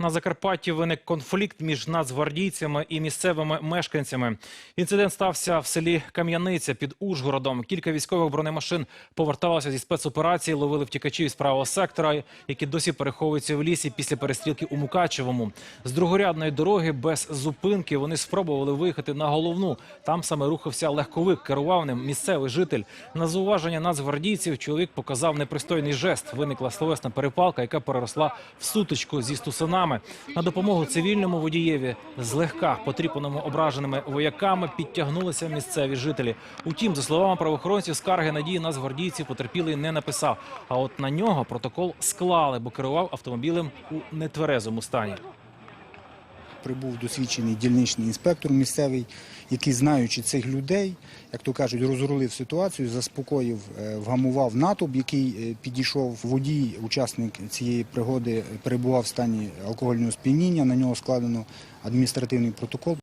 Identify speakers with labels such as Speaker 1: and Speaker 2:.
Speaker 1: На Закарпатті виник конфлікт між нацгвардійцями і місцевими мешканцями. Інцидент стався в селі Кам'яниця під Ужгородом. Кілька військових бронемашин поверталося зі спецоперації, ловили втікачів з правого сектора, які досі переховуються в лісі після перестрілки у Мукачевому. З другорядної дороги без зупинки вони спробували виїхати на головну. Там саме рухався легковик. Керував ним місцевий житель. На зауваження нацгвардійців чоловік показав непристойний жест. Виникла словесна перепалка, яка переросла в сутичку зі стусанами. На допомогу цивільному водієві злегка потріпаному ображеними вояками підтягнулися місцеві жителі. Утім, за словами правоохоронців, скарги на дії нацгвардійців потерпілий не написав. А от на нього протокол склали, бо керував автомобілем у нетверезому стані.
Speaker 2: Прибув досвідчений дільничний інспектор місцевий, який, знаючи цих людей, як то кажуть, розрулив ситуацію, заспокоїв, е, вгамував натовп, який е, підійшов водій, учасник цієї пригоди, перебував в стані алкогольного сп'яніння. На нього складено адміністративний протокол.